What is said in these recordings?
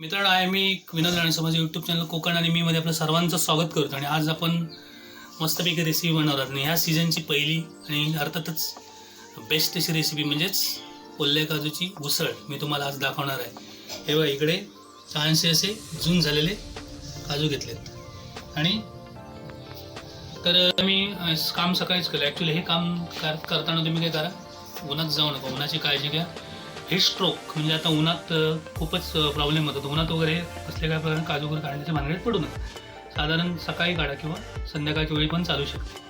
मित्रांनो आहे मी विनोद राणे समाज यूट्यूब चॅनल कोकण आणि मी मध्ये आपलं सर्वांचं स्वागत करतो आणि आज आपण मस्तपैकी रेसिपी बनवणार आणि ह्या सीझनची पहिली आणि अर्थातच बेस्ट अशी रेसिपी म्हणजेच ओल्या काजूची उसळ मी तुम्हाला आज दाखवणार आहे. हे बघा इकडे छानसे असे जून झालेले काजू घेतलेत. आणि तर मी काम सकाळीच केलं. ॲक्च्युली हे काम कर करताना तुम्ही काय करा उन्हात जाऊ नका. उन्हाची काळजी घ्या. हे स्ट्रोक म्हणजे आता उन्हात खूपच प्रॉब्लेम होतात उन्हात वगैरे असले काय प्रकारे काजू वगैरे काढण्याच्या भानगडीत पडू नका साधारण सकाळी काढा किंवा संध्याकाळच्या वेळी पण चालू शकते.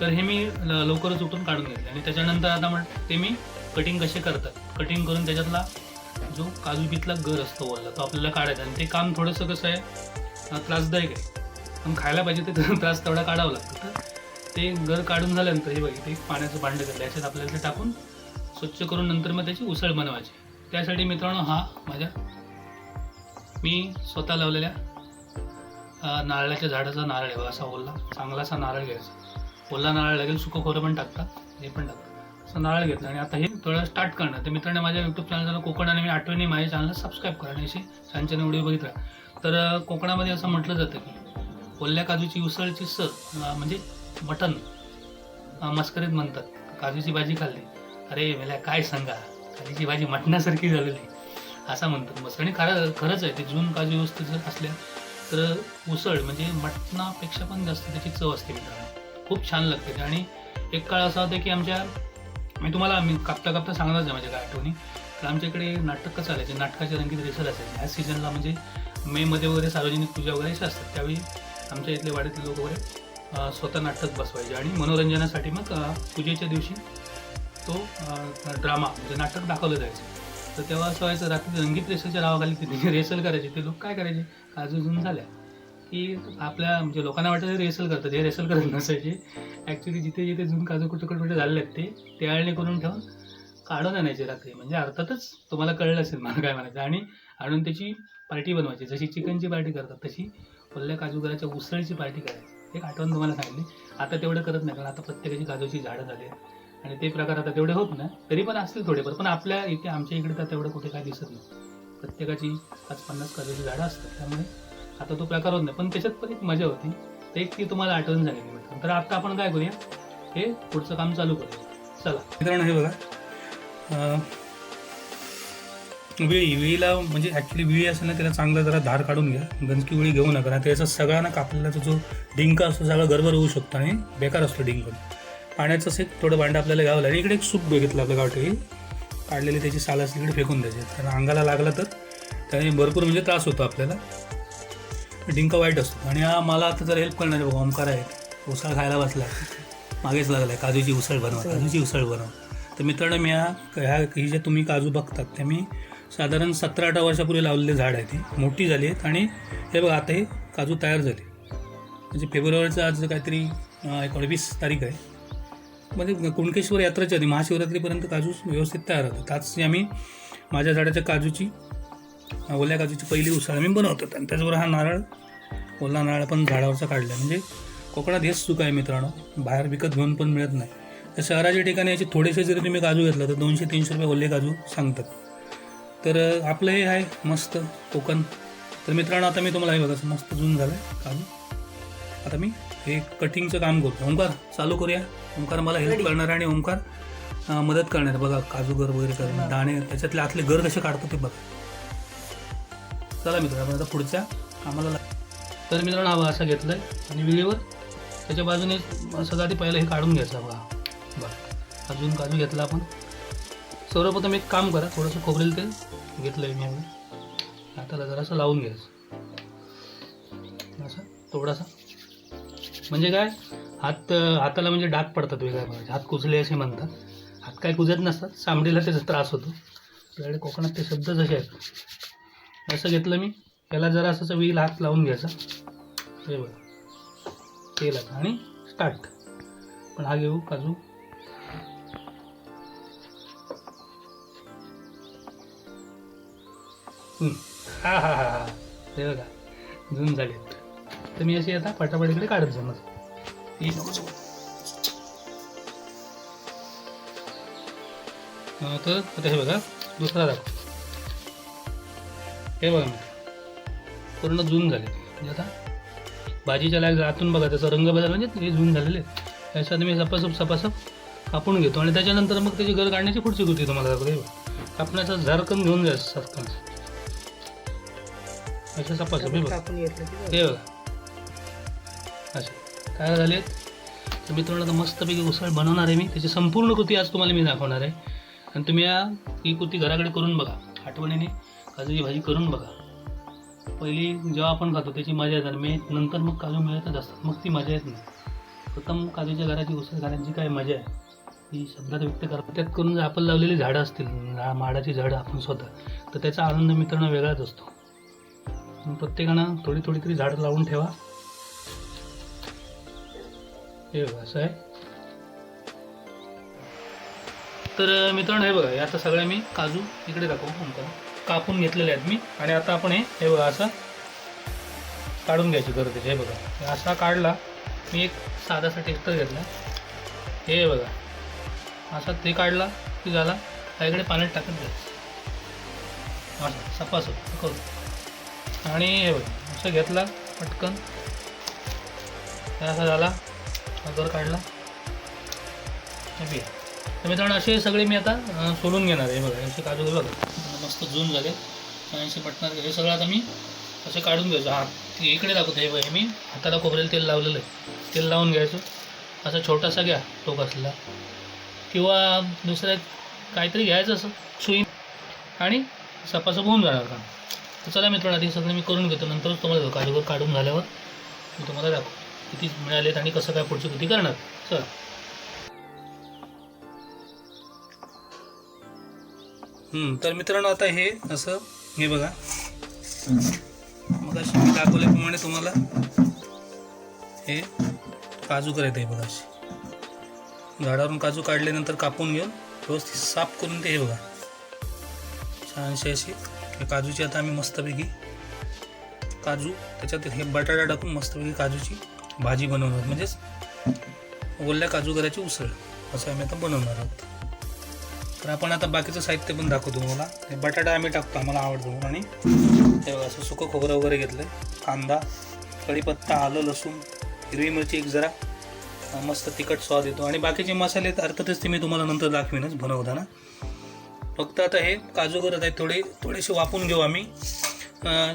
तर हे मी ल- लवकरच उठून काढून घेतले. आणि त्याच्यानंतर आता म्हण ते मी कटिंग कसे करतात? कटिंग करून त्याच्यातला जो काजू बीतला गर असतो वरला तो आपल्याला काढायचा. आणि ते काम थोडंसं कसं आहे त्रासदायक आहे. पण खायला पाहिजे ते त्रास तेवढा काढावा लागतो. तर ते गर काढून झाल्यानंतर हे बघितलं एक पाण्याचं भांडं घेतलं याच्यात आपल्याला ते टाकून स्वच्छ करून नंतर मग त्याची उसळ बनवायची. त्यासाठी मित्रांनो हा माझ्या मी स्वतः लावलेल्या नारळाच्या झाडाचा नारळ आहे असा ओला चांगलासा नारळ घ्यायचा. ओला नारळ लागेल सुकं खोरं पण टाकतात हे पण टाकतात. असं नारळ घेतलं आणि आता हे थोडं स्टार्ट करणार. तर मित्रांनो माझ्या यूट्यूब चॅनलला कोकण आणि मी आठवणी माझ्या चॅनलला सबस्क्राईब करा आणि असे छान छान व्हिडिओ बघित राहा. तर कोकणामध्ये असं म्हटलं जातं की ओल्या काजूची उसळची सर म्हणजे मटन मस्करीत म्हणतात. काजूची भाजी खाल्ली. अरे मला काय सांगा? काजूची भाजी मटण्यासारखी झालेली. असं म्हणतात मस्त आणि खरं खरंच आहे. ते जून काजू व्यवस्थित जर असल्या तर उसळ म्हणजे मटणापेक्षा पण जास्त त्याची चव असते मित्रांनो. खूप छान लागते ते. आणि एक काळ असा होता की आमच्या मी तुम्हाला मी कापता कापता सांगणार आहे माझ्या काय आठवणी. तर आमच्या इकडे नाटकं चालायचे. नाटकाचे रंगीत रेसर असायचे. ह्या सीझनला म्हणजे मेमध्ये वगैरे सार्वजनिक पूजा वगैरे अशा असतात. त्यावेळी आमच्या इथले वाड्यातले लोक वगैरे स्वतः नाटक बसवायचे. आणि मनोरंजनासाठी मग पूजेच्या दिवशी तो ड्रामा म्हणजे नाटक दाखवलं जायचं. तर तेव्हा असं व्हायचं रात्री रंगीत रेसलच्या नावाखाली तिथे रेसल करायचे ते लोक काय करायचे? काजू जून झाल्या. की आपल्या म्हणजे लोकांना वाटतं रेसल करतात हे रेसल करत नसायचे ॲक्च्युली जिथे जिथे जून काजू कुठे कुठे झालेले आहेत ते त्याळणे करून ठेवून काढून आणायचे रात्री म्हणजे अर्थातच तुम्हाला कळलं असेल मला काय म्हणायचं आणि आणून त्याची पार्टी बनवायची जशी चिकनची पार्टी करतात तशी ओल्या काजूगराच्या उसळीची पार्टी करायची एक आठवण तुम्हाला सांगितली आता तेवढं करत नाही. कारण आता प्रत्येकाची काजूची झाडं झाली आहेत. आणि ते प्रकार आता तेवढे होत नाही तरी पण असतील थोडेफार. पण आपल्या इथे आमच्या इकडे तर तेवढं कुठे काय दिसत नाही. प्रत्येकाची पाच पन्नास कर्जाची झाडं असतात त्यामुळे आता तो प्रकार होत नाही. पण त्याच्यात पण एक मजा होती. ते एक ती तुम्हाला आठवण झालेली वाटतं तर आता आपण काय करूया? हे पुढचं काम चालू करूया. चला. मित्रांनो हे बघा. विळी विळीला म्हणजे ॲक्च्युली विळी असेल ना त्याला चांगलं जरा धार काढून घ्या. गंजकी विळी घेऊ नका. ना त्याचा सगळा ना कापलेला जो डिंक असतो सगळा गडबड होऊ शकतो आणि बेकार असतो डिंक पाण्याचं एक थोडं भांडं आपल्याला घ्यावं लागेल. इकडे एक सूप बघितलं आपलं गावठी. काढलेली त्याची साल असली इकडे फेकून द्यायची. कारण अंगाला लागला तर त्याने भरपूर म्हणजे त्रास होतो आपल्याला. डिंक वाईट असतो. आणि हा मला आता जर हेल्प करणारे बघा ओमकार आहे. उसळ खायला बसला. मागेच लागला आहे काजूची उसळ बनवा काजूची उसळ बनवा. तर मित्रांनो मी ह्या ह्या ही जे तुम्ही काजू बघतात ते मी साधारण सतरा अठरा वर्षापूर्वी लावलेले झाड आहे ती. मोठी झाली आहेत आणि हे बघा आता हे काजू तयार झाले. म्हणजे फेब्रुवारीचं आज काहीतरी एकोणवीस तारीख आहे. म्हणजे कुणकेश्वर यात्रेच्या आधी महाशिवरात्रीपर्यंत काजू व्यवस्थित तयार होतात. आजची आम्ही माझ्या झाडाच्या काजूची ओल्या काजूची पहिली उसळ आम्ही बनवतो. आणि त्याचबरोबर हा नारळ ओला नारळ पण झाडावरचा काढला म्हणजे कोकणात हेच चूक आहे मित्रांनो. बाहेर विकत घेऊन पण मिळत नाही. तर शहराच्या ठिकाणी याचे थोडेसे जरी तुम्ही काजू घेतला तर दोनशे तीनशे रुपये ओले काजू सांगतात. तर आपलं हे आहे मस्त कोकण. तर मित्रांनो आता मी तुम्हाला हे बघा मस्त जून झालं आहे काजू. आता मी हे कटिंगचं काम करतो ओंकार चालू करूया. ओंकार मला हेल्प करणार आणि ओंकार मदत करणार. बघा काजू गर वगैरे करणं दाणे त्याच्यातले आतले गर कसे काढतो ते बघा. चला मित्रांनो आता पुढच्या लाग- तर मित्रांनो हा बघा असा घेतलाय. आणि विळीवर त्याच्या बाजूने सगळं आधी पहिलं हे काढून घ्यायचं बघा. बरं अजून काजू घेतला आपण. सर्वप्रथम एक काम करा थोडंसं खोबरेल तेल घेतलं आहे मी हाताला जरासं लावून घ्यायचं. असं थोडासा. म्हणजे काय? हात हाताला म्हणजे डाग पडतात वेगळ्या प्रकारचे. हात कुजले असे म्हणतात. हात काय कुजत नसतात. सांबडीला त्याचा त्रास होतो. त्याकडे कोकणात ते शब्द जसे आहेत. असं घेतलं मी. याला जरा असं वेल हात लावून घ्यायचा. हे बघा. तेलात. आणि स्टार्ट पण हा घेऊ काजू. हा हा हा हा. हे बघा. झाले आहेत तर मी अशी आता पटापट इकडे काढत ही जाऊ. अं, तर आता हे बघा दुसरा दाखव. हे बघा मी. पूर्ण जून झाले. म्हणजे आता भाजीच्या लायक आतून बघा त्याचा रंग बदल म्हणजे हे जून झालेले याच्यात मी सपासप सपासप कापून घेतो. आणि त्याच्यानंतर मग त्याची घर काढण्याची पुढची कृती तुम्हाला दाखवतो. हे. कापण्याचा झारकन घेऊन जायचं सरकन असे सपासप हे बघा. हे बघा. असे काय झाले? तर मित्रांनो आता मस्तपैकी उसळ बनवणार आहे मी. त्याची संपूर्ण कृती आज तुम्हाला मी दाखवणार आहे. आणि तुम्ही या ही कृती घराकडे करून बघा. आठवणीने काजूची भाजी करून बघा. पहिली जेव्हा आपण खातो त्याची मजा येतात मी नंतर मग काजू मिळतच असतात. मग ती मजा येत नाही. प्रथम काजूच्या घराची उसळ घालायची काय मजा आहे? ती शब्दात व्यक्त करतात. त्यात करून जर आपण लावलेली झाडं असतील माडाची झाडं आपण स्वतः तर त्याचा आनंद मित्रांनो वेगळाच असतो. प्रत्येकानं थोडी थोडी तरी झाडं लावून ठेवा. हे बघा असं आहे. तर मित्रांनो हे बघा हे आता सगळ्या मी काजू इकडे दाखवू नंतर कापून घेतलेले आहेत मी. आणि आता आपण हे हे बघा असं काढून घ्यायची गरज आहे. हे बघा असा काढला मी एक साधासा टेक्टर घेतला. हे बघा असा ते काढला की झाला हा इकडे पाण्यात टाकत द्यायचं असं सपासप करू. आणि हे बघा असं घेतला पटकन. असा झाला. अगर काढला. हे तर मित्रांनो असे सगळे मी आता सोलून घेणार आहे. बघा असे काजू बघा. मस्त जून झाले. ऐंशी पटणार हे सगळं आता मी असे काढून घ्यायचो. हात इकडे दाखवतो. हे बघा मी हाताला खोबरेल तेल लावलेलं आहे. तेल लावून घ्यायचं. असा छोटासा घ्या टोक असलेला किंवा दुसऱ्या काहीतरी घ्यायचं असं सुई. आणि सपासप होऊन जाणार का? तर चला मित्रांनो आधी सगळं मी करून घेतो. नंतरच तुम्हाला देतो. काजूवर काढून झाल्यावर मी तुम्हाला दाखवतो. किती मिळालेत आणि कसं काय पुढची कृती करणार? चला. हम्म, तर मित्रांनो आता हे असं हे बघा. मग अशी मी दाखवल्याप्रमाणे तुम्हाला हे काजू करायचं आहे बघा अशी. झाडावरून काजू काढल्यानंतर कापून घेऊन व्यवस्थित साफ करून ते हे बघा. छानशी अशी हे काजूची आता आम्ही मस्तपैकी काजू त्याच्यात हे बटाटा टाकून मस्तपैकी काजूची भाजी बनवणार. म्हणजेच ओल्या काजूगराची उसळ असं आम्ही आता बनवणार आहोत. तर आपण आता बाकीचं साहित्य पण दाखवतो तुम्हाला. हे बटाटा आम्ही टाकतो आम्हाला आवडतो. आणि हे असं सुकं खोबरं वगैरे घेतलं कांदा कढीपत्ता आलं लसूण हिरवी मिरची एक जरा मस्त तिखट स्वाद येतो. आणि बाकीचे मसाले तर अर्थातच ते मी तुम्हाला नंतर दाखवीनच बनवताना. फक्त आता हे काजू करत आहे थोडे थोडेसे वापून घेऊ आम्ही.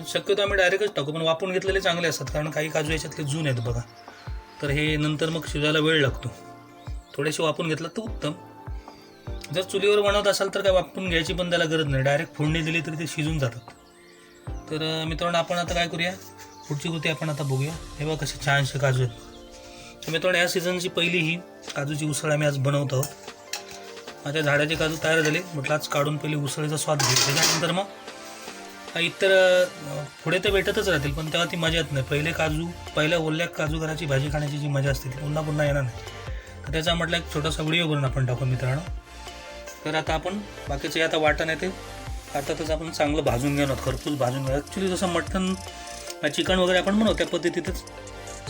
शक्यतो आम्ही डायरेक्टच टाकू पण वापून घेतलेले चांगले असतात कारण काही काजू याच्यातले जून आहेत बघा. तर हे नंतर मग शिजायला वेळ लागतो. थोडेसे वापरून घेतलं तर उत्तम. जर चुलीवर बनवत असाल तर काय वापरून घ्यायची पण त्याला गरज नाही. डायरेक्ट फोडणी दिली तरी ते शिजून जातात. तर मित्रांनो आपण आता काय करूया? पुढची कृती आपण आता बघूया. हे बघा कसे छानसे काजू आहेत. तर मित्रांनो या सीझनची पहिली ही काजूची उसळ आम्ही आज बनवत आहोत. माझ्या झाडाचे काजू तयार झाले. म्हटलं आज काढून पहिली उसळीचा स्वाद घेऊ. त्याच्यानंतर मग इतर पुढे तर भेटतच राहतील पण तेव्हा ती मजा येत नाही. पहिले काजू पहिल्या ओल्या काजू घराची भाजी खाण्याची जी मजा असते ती पुन्हा पुन्हा येणार नाही. तर त्याचा म्हटलं एक छोटासा व्हिडिओ करून आपण टाकू मित्रांनो. तर आता आपण बाकीचे आता वाटण येते. ते अर्थातच आपण चांगलं भाजून घेणार खरपूस भाजून घेऊ ॲक्च्युली जसं मटण चिकन वगैरे आपण म्हणू त्या पद्धतीतच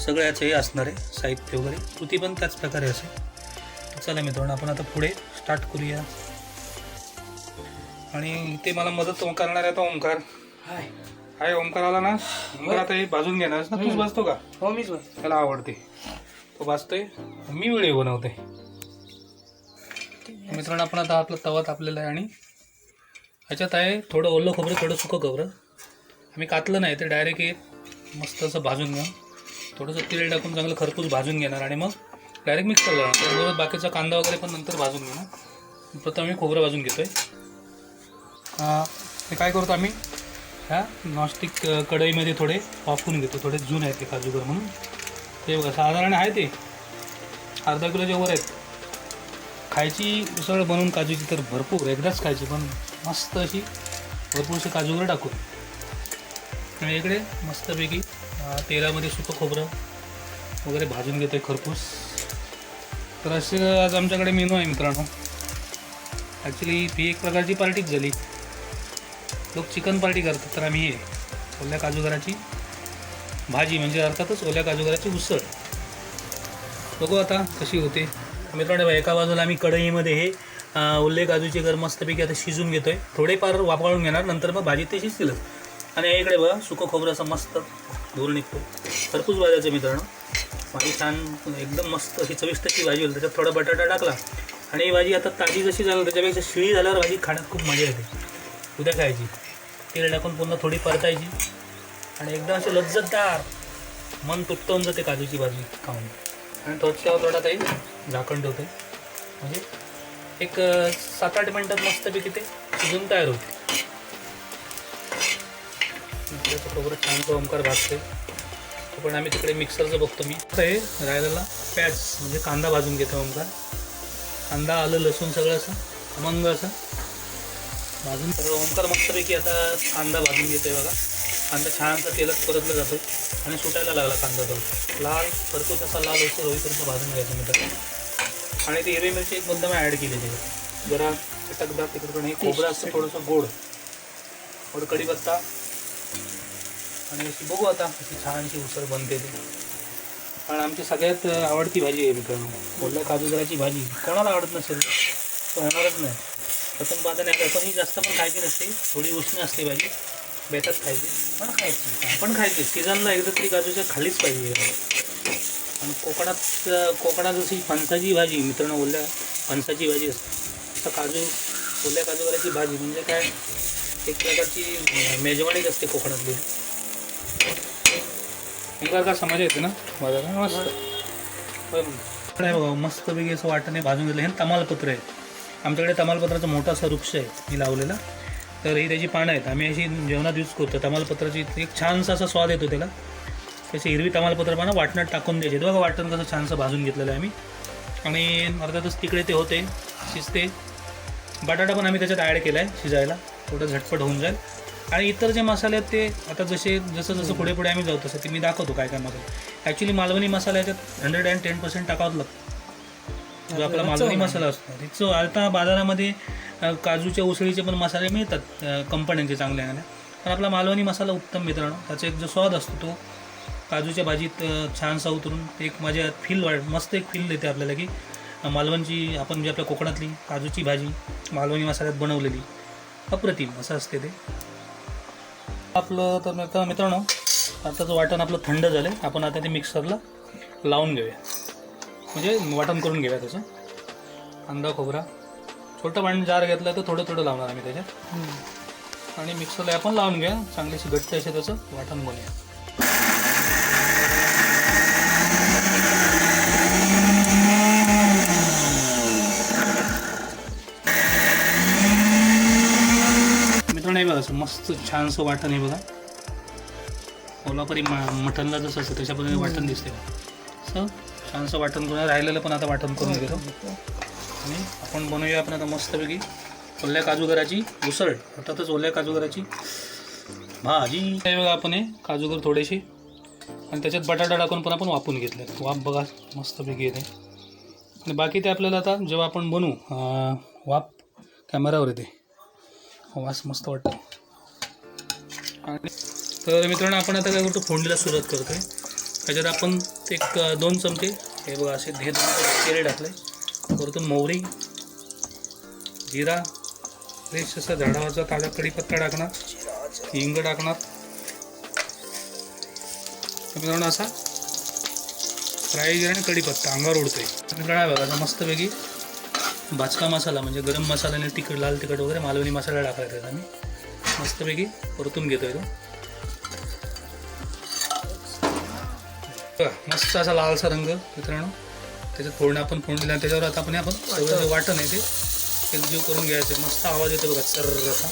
सगळं याचं हे असणार आहे साहित्य वगैरे. कृती पण त्याच प्रकारे असेल. चला मित्रांनो आपण आता पुढे स्टार्ट करूया. आणि इथे मला मदत करणार आहे तो ओंकार. हाय. हाय ओंकार आला ना? ओंकार आता हे भाजून घेणार ना? तूच भाजतो का? हो मीच बस त्याला आवडते. तो भाजतोय मी व्हिडिओ बनवते. मित्रांनो आपण आता आपला तवा तापलेला आहे आणि ह्याच्यात आहे थोडं ओलं खोबरं थोडं सुकं खोबरं. आम्ही कातलं नाही ते डायरेक्ट हे मस्त असं भाजून घेऊन थोडंसं तेल टाकून चांगलं खरपूस भाजून घेणार आणि मग डायरेक्ट मिक्स करणार. त्याबरोबर बाकीचा कांदा वगैरे पण नंतर भाजून घेणार. प्रथम आम्ही खोबरं भाजून घेतो आहे ते काय करतो आम्ही? ह्या नॉस्टिक कढईमध्ये थोडे वाफवून घेतो. थोडे जून आहेत ते काजूगर म्हणून. ते बघा साधारण आहे ते. अर्धा किलोच्या वर आहेत. खायची उसळ बनवून काजूची तर भरपूर एकदाच खायची पण मस्त अशी भरपूरशी काजूगर टाकून. आणि इकडे मस्तपैकी तेलामध्ये सुकं खोबरं वगैरे भाजून घेतो आहे खरपूस. तर असे आज आमच्याकडे मेनू आहे मित्रांनो. ॲक्च्युली ही एक प्रकारची पार्टीच झाली. लोक चिकन पार्टी करतात तर आम्ही हे. ओल्या काजूगराची भाजी म्हणजे अर्थातच ओल्या काजूगराची उसळ. बघू आता कशी होते. मित्रांनो एका बाजूला आम्ही कढईमध्ये हे ओले काजूचे गर मस्तपैकी आता शिजून घेतोय. थोडेफार वापरून घेणार नंतर मग भाजी ते शिजतीलच आणि इकडे बघा सुकं खोबरं असं मस्त धूर निघतो खरपूस भाजायचं मित्रांनो. भाजी छान एकदम मस्त अशी चविष्ट अशी भाजी होईल. त्याच्यात थोडा बटाटा टाकला. आणि ही भाजी आता ताजी जशी झाली त्याच्यापेक्षा शिळी झाल्यावर भाजी खाण्यात खूप मजा येते. उद्या खायची. तेल टाकून पुन्हा थोडी परतायची. आणि एकदम अशी लज्जतदार मन तुटवून जाते काजूची भाजी खाऊन. आणि थोडक्यावर थोडा काही झाकण ठेवते. म्हणजे एक सात आठ मिनटात मस्तपैकी ते शिजून तयार होते. त्याचं खोबरं ओंकार भाजते. तो पण आम्ही तिकडे मिक्सरचं बघतो मी. हे राहिलेला प्याज म्हणजे कांदा भाजून घेतो ओंकार. कांदा आलं लसूण सगळं असं अमंग असं भाजून. तर ओंकार मस्तपैकी आता कांदा भाजून घेतोय बघा. कांदा छानसा तेलात परतला जातो आणि सुटायला लागला कांदा तो. लाल खरपूस असा लाल असतो रोईपर्यंत भाजून घ्यायचं मित्रांनो आणि ती हिरवी मिरची एक मुद्दाम ॲड केली त्याच्यात जरा चटकदार तिकडे हे खोबरं असतं थोडंसं गोड. थोडं कढीपत्ता आणि अशी बघू आता अशी छानशी उसळ बनते ती. कारण आमची सगळ्यात आवडती भाजी आहे मित्रांनो. ओल्या काजूगराची भाजी. कोणाला आवडत नसेल तो होणारच नाही. प्रथम पाहता नाही पण ही जास्त पण खायची नसते. थोडी उष्ण असते भाजी. बेतात खायची. पण खायची. पण खायची. सीझनला एकदा तरी काजूच्या खालीच पाहिजे. आणि कोकणात कोकणात जशी फणसाची भाजी मित्रांनो ओल्या फणसाची भाजी असते. तसं काजू ओल्या काजूगराची भाजी म्हणजे काय? एक प्रकारची मेजवानीच असते कोकणातली. ओंकार का समज येते ना? माझा? मस्त. होय बघा मस्तपैकी असं वाटणे भाजून घेतलं. हे तमालपत्र आहे. आमच्याकडे तमालपत्राचा मोठा असा वृक्ष आहे मी लावलेला. तर ही त्याची पानं आहेत. आम्ही अशी जेवणात यूज करतो. तमालपत्राची एक छानसा असा स्वाद येतो त्याला. त्याची हिरवी तमालपत्र पानं वाटणात टाकून द्यायची. बघा वाटण कसं छानसं भाजून घेतलेलं आहे आम्ही. आणि अर्थातच तिकडे ते होते शिजते. बटाटा पण आम्ही त्याच्यात ॲड केला आहे शिजायला. थोडं झटपट होऊन जाईल. आणि इतर जे मसाले आहेत ते आता जसे जसं जसं पुढे पुढे आम्ही जाऊ तसं ते मी दाखवतो काय काय मसाले. ॲक्च्युली मालवणी मसाला याच्यात हंड्रेड अँड टेन पर्सेंट टाकावंच लागतं. जो आपला मालवणी मसाला असतो. तिचं आता बाजारामध्ये काजूच्या उसळीचे पण मसाले मिळतात कंपन्यांचे चांगल्या पण आपला मालवणी मसाला उत्तम मित्रांनो. त्याचा एक जो स्वाद असतो तो काजूच्या भाजीत छानसा उतरून एक माझ्या फील वाढ मस्त एक फील देते आपल्याला की मालवणची आपण जी आपल्या कोकणातली काजूची भाजी मालवणी मसाल्यात बनवलेली अप्रतिम असं असते ते. आपलं तर मित्र मित्रांनो आताचं वाटण आपलं थंड झालं आपण आता ते मिक्सरला लावून घेऊया. म्हणजे वाटण करून घेऊया त्याचं. कांदा खोबरा. छोटं पाणी जार घेतलं तर थोडं थोडं लावणार आम्ही त्याच्यात. आणि मिक्सरला आपण लावून घ्या चांगलीशी घट्ट असे त्याचं वाटण बनूया. मित्रांनो हे बघा असं मस्त छानसं वाटण आहे बघा. कोल्हापुरी मा मटनला जसं असतं त्याच्या पद्धतीने वाटण दिसते असं छानसं वाटण करून राहिलेलं पण आता वाटण करून घेतो. आणि आपण बनवूया आपण आता मस्तपैकी ओल्या काजूगराची उसळ. अर्थातच ओल्या काजूगराची भाजी. बघा आपण हे काजूगर थोडेसे. आणि त्याच्यात बटाटा टाकून पण आपण वापून घेतले वाफ बघा मस्तपैकी येते. आणि बाकी ते आपल्याला आता जेव्हा आपण बनवू वाप वाफ कॅमेरावर येते. वास मस्त वाटतो. आणि तर मित्रांनो आपण आता काय करतो? फोडणीला सुरुवात करतो आहे त्याच्यात आपण एक दोन चमचे हे बघा असे हे दोन चमचे टाकले. परतून मोहरी जिरा फ्रेश असा झाडावरचा ताजा कढीपत्ता टाकणार हिंग टाकणार. मित्रांनो असा फ्राय जिरा आणि कढीपत्ता अंगावर उडतोय. मित्रांनो बघा असा मस्तपैकी भाजका मसाला म्हणजे गरम मसाल्याने तिखट लाल तिखट वगैरे मालवणी मसाला टाकायचा आहे आम्ही मस्तपैकी परतून घेतोय तो. मस्त असा लालसा रंग मित्रांनो. त्याच्यात फोडणं आपण फोडणीला त्याच्यावर आता आपण आपण सगळं जे वाटण आहे ते एकजीव करून घ्यायचं. मस्त आवाज येतो बघा सर असा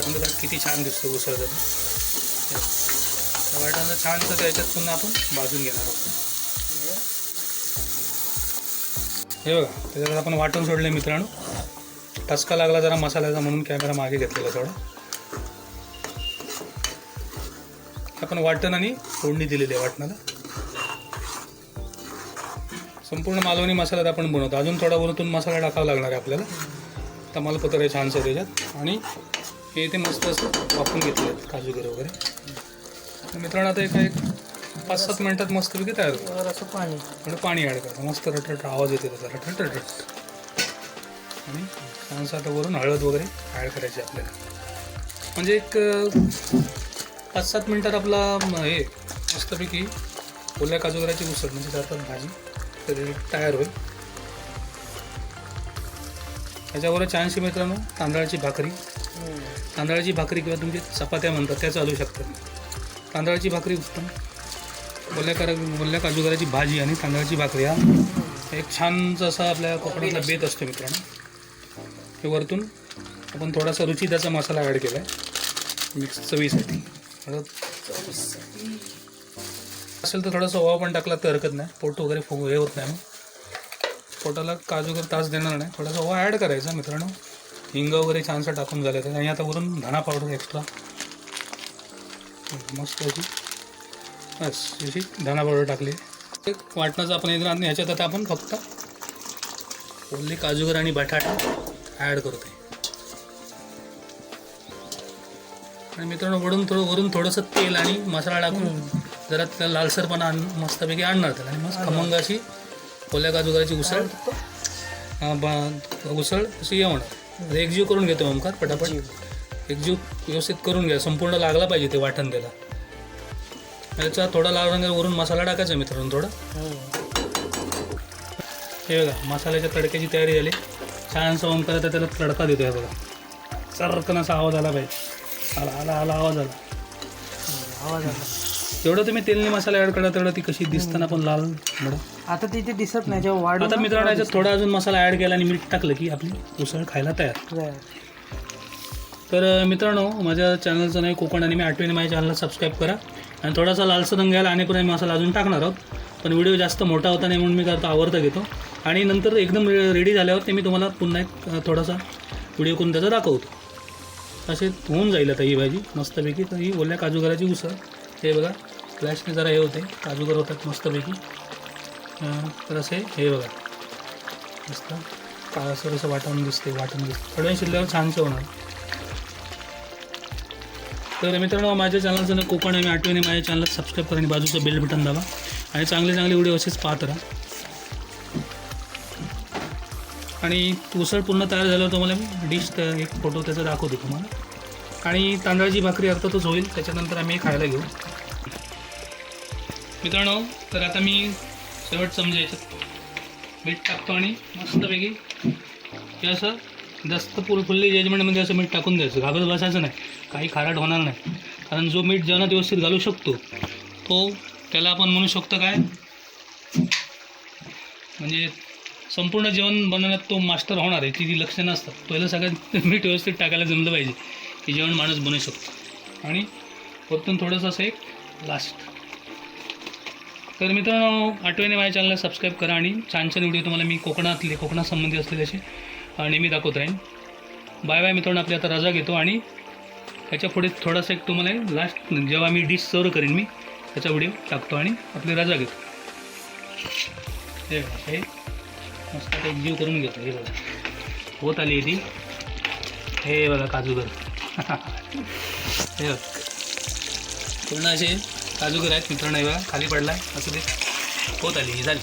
रंग तर किती छान दिसतो उसळचा तो वाटण छानसं त्याच्यात पुन्हा आपण भाजून घेणार आहोत. हे बघा त्याच्यात आपण वाटण सोडले मित्रांनो. टचका लागला जरा मसाल्याचा म्हणून कॅमेरा मागे घेतलेला थोडा. आपण वाटण आणि फोडणी दिलेली आहे वाटणाला. संपूर्ण मालवणी मसाल्यात आपण बनवतो. अजून थोडा वरतून मसाला टाकावा लागणार आहे आपल्याला. तमालपत्र आहे छानसं त्याच्यात. आणि हे ते मस्त असं वापरून घेतले आहेत काजूगर वगैरे मित्रांनो आता एक एक पाच सात मिनटात मस्तपैकी तयार होतं असं पाणी. थोडं पाणी ॲड करा. मस्त रटरट आवाज येते त्याचा. रटरट रटरट. आणि छानसं आता वरून हळद वगैरे ॲड करायची आपल्याला. म्हणजे एक पाच सात मिनटात आपला हे मस्तपैकी ओल्या काजूगराची उसळ म्हणजे जातात भाजी तर तयार होईल. त्याच्याबरोबर छानशी मित्रांनो तांदळाची भाकरी. तांदळाची भाकरी किंवा तुमची चपात्या म्हणतात त्या चालू शकतात. तांदळाची भाकरी उत्तम. ओल्या कर ओल्या काजूगराची भाजी आणि तांदळाची भाकरी हा एक छानसा असा आपल्या कोकणातला बेत असतो मित्रांनो. हे वरतून आपण थोडासा रुचीदाचा मसाला ॲड केला आहे मिक्स चवीसाठी. असेल तर थोडासा ओवा पण टाकला तर हरकत नाही. पोट वगैरे फुग हे होत नाही मग. पोटाला काजू वगैरे तास देणार नाही. थोडासा ओवा ॲड करायचा मित्रांनो. हिंग वगैरे छानसं टाकून झाले तर आणि आता वरून धणा पावडर एक्स्ट्रा मस्त अशी बस अशी धना पावडर टाकली. एक वाटणाचं आपण येणार आणि ह्याच्यात आता आपण फक्त ओली काजूगर आणि बटाटा ॲड करतो आणि मित्रांनो वरून थोडं वरून थोडंसं तेल आणि मसाला टाकून जरा त्याला लालसरपणा आण मस्तपैकी आणणार त्याला. आणि मस्त खमंग अशी ओल्या काजूगराची उसळ. उसळ अशी होणार एकजीव करून घेतो ओमकार पटापट. एकजीव. व्यवस्थित करून घ्या. संपूर्ण लागला पाहिजे ते वाटण त्याला. त्याचा थोडा लाल रंग वरून मसाला टाकायचा मित्रांनो थोडा. हे बघा मसाल्याच्या तडक्याची तयारी झाली. छानसा ओमकार त्याला तडका देतो आहे बघा. चरकन असा आवाज आला पाहिजे. आला आला आला आवाज आला. आवाज आला जेवढं तुम्ही तेलने मसाला ॲड करा तेवढं ती कशी दिसताना पण लाल आता तिथे दिसत नाही जेव्हा वाढ आता मित्रांनो याच्यात थोडा अजून मसाला ॲड केला आणि मीठ टाकलं की आपली उसळ खायला तयार. तर मित्रांनो माझ्या चॅनलचं नाही कोकण आणि मी आठवणी माझ्या चॅनलला सबस्क्राईब करा. आणि थोडासा लालसर रंग घ्यायला आणि पण मसाला अजून टाकणार आहोत. पण व्हिडिओ जास्त मोठा होता नाही म्हणून मी करतो आवडता घेतो. आणि नंतर एकदम रेडी झाल्यावर ते मी तुम्हाला पुन्हा एक थोडासा व्हिडिओ करून त्याचा दाखवतो. असे होऊन जाईल आता ही भाजी मस्तपैकी. तर ही ओल्या काजूगराची उसळ. हे बघा फ्लॅशने जरा हे होते. काजूगर होतात मस्तपैकी. तर असे हे बघा. मस्त काळासर असं वाटण दिसते वाटून दिसते. थोड्या शिरल्यावर छानसं होणार. तर मित्रांनो माझ्या चॅनलचं ना कोकण आहे. मी आठवणी माझ्या चॅनलला सबस्क्राईब करा आणि बाजूचं बेल बटन दाबा. आणि चांगले चांगले व्हिडिओ असेच पाहत राहा. आणि उसळ पूर्ण तयार झाल्यावर तुम्हाला मी डिश एक फोटो त्याचा दाखवतो तुम्हाला. आणि तांदळाची भाकरी अर्थातच होईल त्याच्यानंतर आम्ही खायला घेऊ. मित्रांनो तर आता मी शेवट समजा म्हणजे मीठ टाकतो आणि मस्तपैकी हे असं जास्त फुल फुल्ली जजमेंटमध्ये असं मीठ टाकून द्यायचं. घाबरत बसायचं नाही. काही खारट होणार नाही. कारण जो मीठ जेवणात व्यवस्थित घालू शकतो तो त्याला आपण म्हणू शकतो काय? म्हणजे संपूर्ण जेवण बनवण्यात तो मास्टर होणार आहे ती जी लक्षणं असतात पहिलं सगळ्यात मीठ व्यवस्थित टाकायला जमलं पाहिजे की जेवण माणूस बनवू शकतो. आणि परतून थोडंसं असं एक लास्ट तर मित्रांनो आठवणी माझ्या चॅनलला सबस्क्राईब करा आणि छान छान व्हिडिओ तुम्हाला मी कोकणातले कोकणासंबंधी असलेले असे नेहमी दाखवत राहीन. बाय बाय मित्रांनो आपली आता रजा घेतो आणि त्याच्या पुढे थोडासा एक तुम्हाला लास्ट जेव्हा मी डिश सर्व करेन मी त्याचा व्हिडिओ टाकतो आणि आपली रजा घेतो. हे. मस्त एक जीव करून घेतो हे बघा. होत आली ती. हे बघा काजूगर. हे बघा. पूर्ण असे काजूगर आहेत मित्रांनो हे बघा खाली पडला असं ते होत आली ही झाली.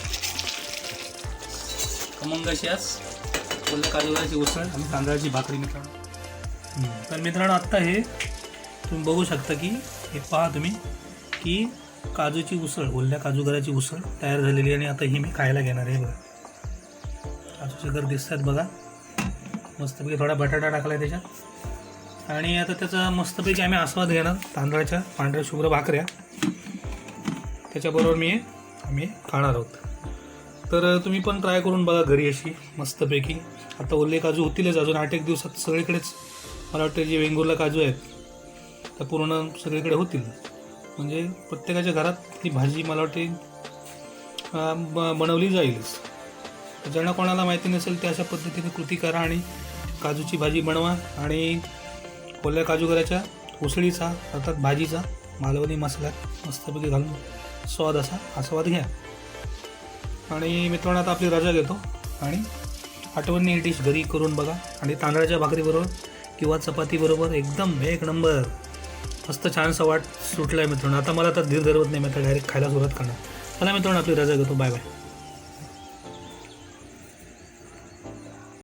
खमंग अशी आज बोललं काजूगराची उसळ आणि तांदळाची भाकरी मित्रांनो. तर मित्रांनो आत्ता हे तुम्ही बघू शकता की हे पहा तुम्ही की काजूची उसळ ओल्या काजूगराची उसळ तयार झालेली आणि आता ही मी खायला घेणार आहे बघा. काजूचे घर दिसत आहेत बघा. मस्तपैकी थोडा बटाटा टाकला आहे त्याच्यात. आणि आता त्याचा मस्तपैकी आम्ही आस्वाद घेणार तांदळाच्या पांढऱ्या शुभ्र भाकऱ्या. त्याच्याबरोबर मी आम्ही खाणार आहोत. तर तुम्ही पण ट्राय करून बघा घरी अशी मस्तपैकी. आता ओले काजू होतीलच अजून आठ एक दिवसात सगळीकडेच. मला वाटतं जे वेंगुर्ला काजू आहेत त्या पूर्ण सगळीकडे होतील. म्हणजे प्रत्येकाच्या घरात ती भाजी मला वाटते ब बनवली जाईलच. ज्यांना कोणाला माहिती नसेल ते अशा पद्धतीने कृती करा आणि काजूची भाजी बनवा आणि ओल्या काजूगराच्या उसळीचा अर्थात भाजीचा मालवणी मसाल्यात मस्तपैकी घालून स्वाद असा आस्वाद घ्या. आणि मित्रांनो आता आपली रजा घेतो. आणि आठवणी ही डिश घरी करून बघा. आणि तांदळाच्या भाकरीबरोबर किंवा चपातीबरोबर एकदम एक नंबर मस्त छानसा वाट सुटला आहे मित्रांनो. आता मला तर धीर धरवत नाही मी आता डायरेक्ट खायला सुरुवात करणार. चला मित्रांनो आपली रजा घेतो. Bye bye